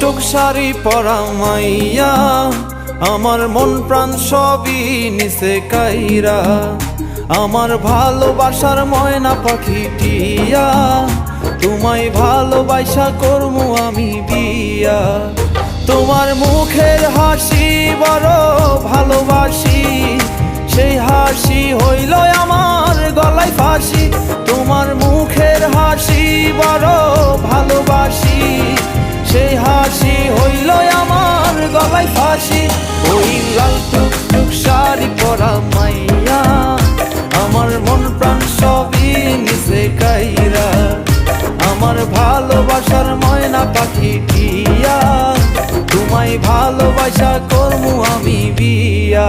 টুক শাড়ি পরা মাইয়া, আমার মন প্রাণ সবই নিচে কাইরা। আমার ভালোবাসার ময়না পাখি টিয়া, তোমায় ভালোবাসা করমু আমি বিয়া। তোমার মুখের হাসি বড় ভালোবাসি, সেই হাসি হইল আমার গলায় ফাঁসি। হাসি হইল আমার গলায় ফাঁসি। ওই লাল টুক টুক শাড়ি পরা মাইয়া, আমার মন প্রাণ সবই নিচে কাইরা। আমার ভালোবাসার ময়না পাখি টিয়া, তোমায় ভালোবাসা করমু আমি বিয়া।